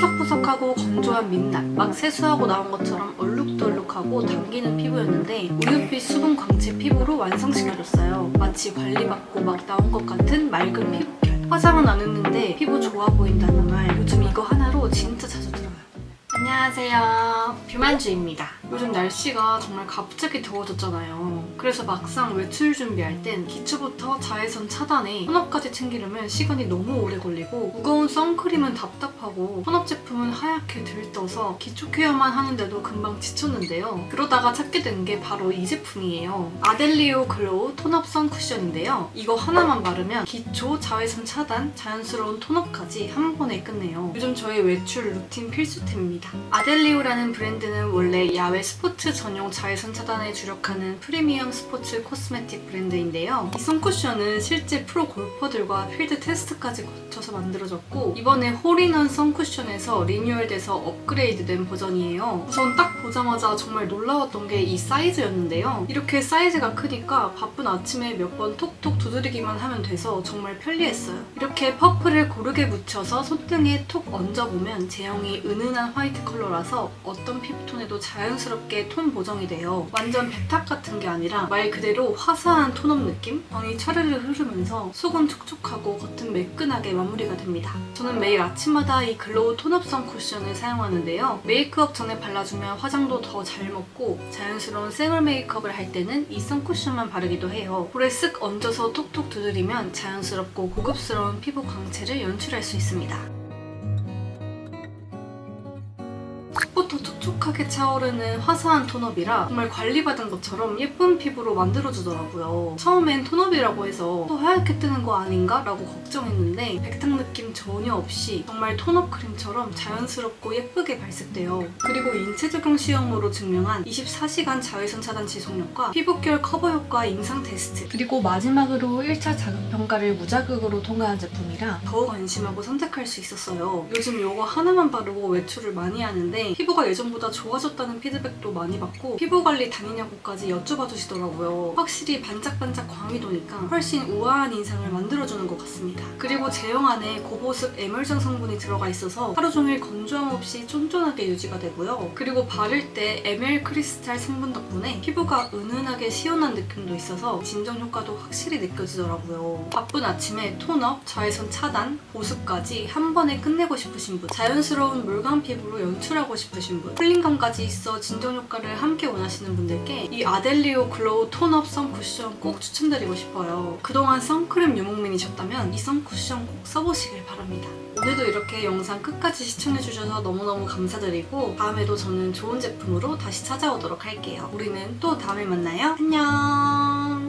푸석푸석하고 건조한 민낯 막 세수하고 나온 것처럼 얼룩덜룩하고 당기는 피부였는데 우유빛 수분 광채 피부로 완성시켜줬어요. 마치 관리받고 막 나온 것 같은 맑은 피부결. 화장은 안 했는데 피부 좋아 보인다는 말 요즘 이거 하나로 진짜 자주 들어요. 안녕하세요. 뷰만주입니다. 요즘 날씨가 정말 갑자기 더워졌잖아요. 그래서 막상 외출 준비할 땐 기초부터 자외선 차단에 혼합까지 챙기려면 시간이 너무 오래 걸리고 무거운 선크림은 답답하고 혼합 제품은 하얗게 들떠서 기초 케어만 하는데도 금방 지쳤는데요. 그러다가 찾게 된 게 바로 이 제품이에요. 아델리오 글로우 톤업 선 쿠션인데요. 이거 하나만 바르면 기초, 자외선 차단, 자연스러운 톤업까지 한 번에 끝내요. 요즘 저의 외출 루틴 필수템입니다. 아델리오라는 브랜드는 원래 야외 스포츠 전용 자외선 차단에 주력하는 프리미엄 스포츠 코스메틱 브랜드인데요. 이 선쿠션은 실제 프로 골퍼들과 필드 테스트까지 거쳐서 만들어졌고 이번에 홀인원 선쿠션에서 리뉴얼돼서 업그레이드된 버전이에요. 우선 딱 보자마자 정말 놀라웠던 게 이 사이즈였는데요. 이렇게 사이즈가 크니까 바쁜 아침에 몇 번 톡톡 두드리기만 하면 돼서 정말 편리했어요. 이렇게 퍼플을 고르게 묻혀서 손등에 톡 얹어보면 제형이 은은한 화이트 컬러라서 어떤 피부톤에도 자연스럽게 톤 보정이 돼요. 완전 베탑 같은 게 아니라 말 그대로 화사한 톤업 느낌? 광이 차르르 흐르면서 속은 촉촉하고 겉은 매끈하게 마무리가 됩니다. 저는 매일 아침마다 이 글로우 톤업성 쿠션을 사용하는데요. 메이크업 전에 발라주면 화장도 더 잘 먹고 자연스러운 생얼 메이크업을 할 때는 이 선쿠션만 바르기도 해요. 볼에 쓱 얹어서 톡톡 두드리면 자연스럽고 고급스러운 피부 광채를 연출할 수 있습니다. 톡부터 촉촉하게 차오르는 화사한 톤업이라 정말 관리받은 것처럼 예쁜 피부로 만들어주더라고요. 처음엔 톤업이라고 해서 또 하얗게 뜨는 거 아닌가? 라고 걱정했는데 백탁 느낌 전혀 없이 정말 톤업 크림처럼 자연스럽고 예쁘게 발색돼요. 그리고 인체 적용 시험으로 증명한 24시간 자외선 차단 지속력과 피부결 커버 효과 임상 테스트 그리고 마지막으로 1차 자극 평가를 무자극으로 통과한 제품이라 더욱 안심하고 선택할 수 있었어요. 요즘 이거 하나만 바르고 외출을 많이 하는데 피부가 예전보다 좋아졌다는 피드백도 많이 받고 피부 관리 다니냐고까지 여쭤봐 주시더라고요. 확실히 반짝반짝 광이 도니까 훨씬 우아한 인상을 만들어주는 것 같습니다. 그리고 제형 안에 고보습 에멀전 성분이 들어가 있어서 하루 종일 건조함 없이 쫀쫀하게 유지가 되고요. 그리고 바를 때 에멜 크리스탈 성분 덕분에 피부가 은은하게 시원한 느낌도 있어서 진정 효과도 확실히 느껴지더라고요. 바쁜 아침에 톤업, 자외선 차단, 보습까지 한 번에 끝내고 싶으신 분, 자연스러운 물감 피부로 연출하고 싶으신 분, 쿨링감까지 있어 진정 효과를 함께 원하시는 분들께 이 아델리오 글로우 톤업 선 쿠션 꼭 추천드리고 싶어요. 그동안 선크림 유목민이셨다면 이 선 쿠션 꼭 써보시길 바랍니다. 오늘도 이렇게 영상 끝까지 시청해주셔서 너무너무 감사드리고 다음에도 저는 좋은 제품으로 다시 찾아오도록 할게요. 우리는 또 다음에 만나요. 안녕!